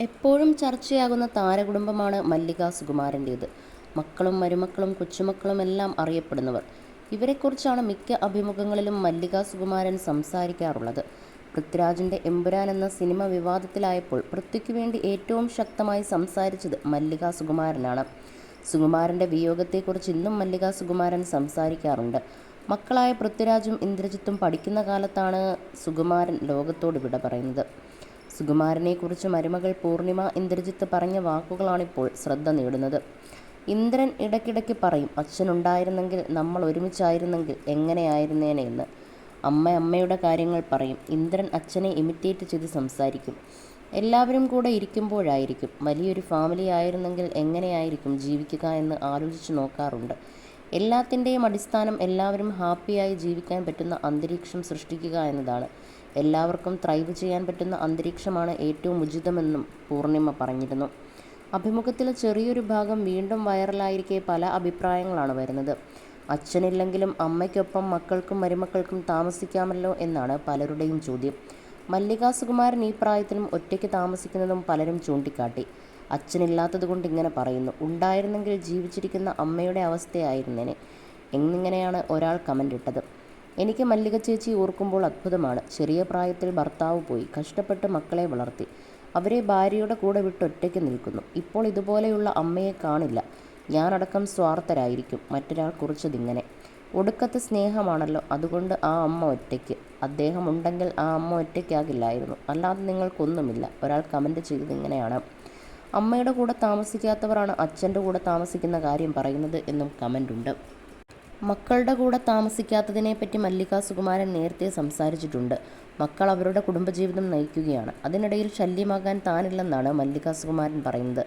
എപ്പോഴും ചർച്ചയാകുന്ന താരകുടുംബമാണ് മല്ലിക സുകുമാരന്റേത്. മക്കളും മരുമക്കളും കൊച്ചുമക്കളും എല്ലാം അറിയപ്പെടുന്നവർ. ഇവരെക്കുറിച്ചാണ് മിക്ക അഭിമുഖങ്ങളിലും മല്ലിക സുകുമാരൻ സംസാരിക്കാറുള്ളത്. പൃഥ്വിരാജിന്റെ എമ്പുരാൻ എന്ന സിനിമ വിവാദത്തിലായപ്പോൾ പൃഥ്വിക്ക് വേണ്ടി ഏറ്റവും ശക്തമായി സംസാരിച്ചത് മല്ലിക സുകുമാരനാണ്. സുകുമാരന്റെ വിയോഗത്തെക്കുറിച്ച് ഇന്നും മല്ലിക സുകുമാരൻ സംസാരിക്കാറുണ്ട്. മക്കളായ പൃഥ്വിരാജും ഇന്ദ്രജിത്തും പഠിക്കുന്ന കാലത്താണ് സുകുമാരൻ ലോകത്തോട് വിട പറയുന്നത്. സുകുമാരനെക്കുറിച്ച് മരുമകൾ പൂർണിമ ഇന്ദ്രജിത്ത് പറഞ്ഞ വാക്കുകളാണിപ്പോൾ ശ്രദ്ധ നേടുന്നത്. ഇന്ദ്രൻ ഇടയ്ക്കിടയ്ക്ക് പറയും അച്ഛനുണ്ടായിരുന്നെങ്കിൽ നമ്മൾ ഒരുമിച്ചായിരുന്നെങ്കിൽ എങ്ങനെയായിരുന്നേനെ എന്ന്. അമ്മ അമ്മയുടെ കാര്യങ്ങൾ പറയും ഇന്ദ്രൻ അച്ഛനെ ഇമിറ്റേറ്റ് ചെയ്ത് സംസാരിക്കും. എല്ലാവരും കൂടെ ഇരിക്കുമ്പോഴായിരിക്കും. വലിയൊരു ഫാമിലി ആയിരുന്നെങ്കിൽ എങ്ങനെയായിരിക്കും ജീവിക്കുക എന്ന് ആലോചിച്ച് നോക്കാറുണ്ട്. എല്ലാത്തിന്റെയും അടിസ്ഥാനം എല്ലാവരും ഹാപ്പിയായി ജീവിക്കാൻ പറ്റുന്ന അന്തരീക്ഷം സൃഷ്ടിക്കുക എന്നതാണ്. എല്ലാവർക്കും ത്രൈവ് ചെയ്യാൻ പറ്റുന്ന അന്തരീക്ഷമാണ് ഏറ്റവും ഉചിതമെന്നും പൂർണിമ പറഞ്ഞിരുന്നു. അഭിമുഖത്തിലെ ചെറിയൊരു ഭാഗം വീണ്ടും വൈറലായിരിക്കെ പല അഭിപ്രായങ്ങളാണ് വരുന്നത്. അച്ഛനില്ലെങ്കിലും അമ്മയ്ക്കൊപ്പം മക്കൾക്കും മരുമക്കൾക്കും താമസിക്കാമല്ലോ എന്നാണ് പലരുടെയും ചോദ്യം. മല്ലികാ സുകുമാരൻ ഈ പ്രായത്തിലും ഒറ്റയ്ക്ക് താമസിക്കുന്നതും പലരും ചൂണ്ടിക്കാട്ടി. അച്ഛനില്ലാത്തതുകൊണ്ട് ഇങ്ങനെ പറയുന്നു. ഉണ്ടായിരുന്നെങ്കിൽ ജീവിച്ചിരിക്കുന്ന അമ്മയുടെ അവസ്ഥയായിരുന്നേനെ. എന്നിങ്ങനെയാണ് ഒരാൾ കമന്റ് ഇട്ടത്? എനിക്ക് മല്ലിക ചേച്ചി ഓർക്കുമ്പോൾ അത്ഭുതമാണ്. ചെറിയ പ്രായത്തിൽ ഭർത്താവ് പോയി. കഷ്ടപ്പെട്ട് മക്കളെ വളർത്തി. അവരെ ഭാര്യയുടെ കൂടെ വിട്ട് ഒറ്റയ്ക്ക് നിൽക്കുന്നു. ഇപ്പോൾ ഇതുപോലെയുള്ള അമ്മയെ കാണില്ല. ഞാനടക്കം സ്വാർത്ഥരായിരിക്കും. മറ്റൊരാൾ കുറിച്ചതിങ്ങനെ. ഒടുക്കത്തെ സ്നേഹമാണല്ലോ. അതുകൊണ്ട് ആ അമ്മ ഒറ്റയ്ക്ക്. അദ്ദേഹം ഉണ്ടെങ്കിൽ ആ അമ്മ ഒറ്റയ്ക്കാകില്ലായിരുന്നു. അല്ലാതെ നിങ്ങൾക്കൊന്നുമില്ല. ഒരാൾ കമന്റ് ചെയ്തത് ഇങ്ങനെയാണ് അമ്മയുടെ കൂടെ താമസിക്കാത്തവരാണ് അച്ഛന്റെ കൂടെ താമസിക്കുന്ന കാര്യം പറയുന്നത് എന്നും കമന്റുണ്ട് മക്കളുടെ കൂടെ താമസിക്കാത്തതിനെപ്പറ്റി മല്ലിക സുകുമാരൻ നേരത്തെ സംസാരിച്ചിട്ടുണ്ട്. മക്കൾ അവരുടെ കുടുംബജീവിതം നയിക്കുകയാണ്. അതിനിടയിൽ ശല്യമാകാൻ താനില്ലെന്നാണ് മല്ലിക സുകുമാരൻ പറയുന്നത്.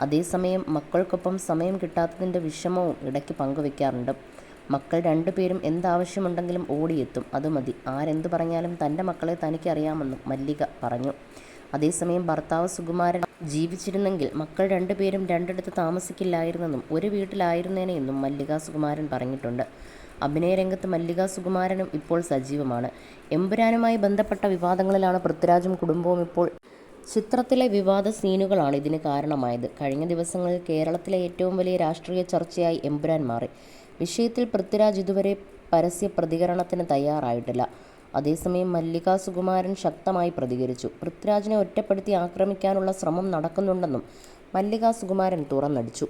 അതേസമയം മക്കൾക്കൊപ്പം സമയം കിട്ടാത്തതിന്റെ വിഷമവും ഇടയ്ക്ക് പങ്കുവെക്കാറുണ്ട്. മക്കൾ രണ്ടുപേരും എന്താവശ്യമുണ്ടെങ്കിലും ഓടിയെത്തും. അത് മതി. ആരെന്ത് പറഞ്ഞാലും തന്റെ മക്കളെ തനിക്കറിയാമെന്നും മല്ലിക പറഞ്ഞു. അതേസമയം ഭർത്താവ് സുകുമാരൻ ജീവിച്ചിരുന്നെങ്കിൽ മക്കൾ രണ്ടുപേരും രണ്ടിടത്ത് താമസിക്കില്ലായിരുന്നെന്നും ഒരു വീട്ടിലായിരുന്നേനെ എന്നും മല്ലിക സുകുമാരൻ പറഞ്ഞിട്ടുണ്ട്. അഭിനയരംഗത്ത് മല്ലിക സുകുമാരനും ഇപ്പോൾ സജീവമാണ്. എമ്പുരാനുമായി ബന്ധപ്പെട്ട വിവാദങ്ങളിലാണ് പൃഥ്വിരാജും കുടുംബവും ഇപ്പോൾ. ചിത്രത്തിലെ വിവാദ സീനുകളാണ് ഇതിന് കാരണമായത്. കഴിഞ്ഞ ദിവസങ്ങളിൽ കേരളത്തിലെ ഏറ്റവും വലിയ രാഷ്ട്രീയ ചർച്ചയായി എമ്പുരാൻ മാറി. വിഷയത്തിൽ പൃഥ്വിരാജ് ഇതുവരെ പരസ്യ പ്രതികരണത്തിന് തയ്യാറായിട്ടില്ല. അതേസമയം മല്ലിക സുകുമാരൻ ശക്തമായി പ്രതികരിച്ചു. പൃഥ്വിരാജിനെ ഒറ്റപ്പെടുത്തി ആക്രമിക്കാനുള്ള ശ്രമം നടക്കുന്നുണ്ടെന്നും മല്ലിക സുകുമാരൻ തുറന്നടിച്ചു.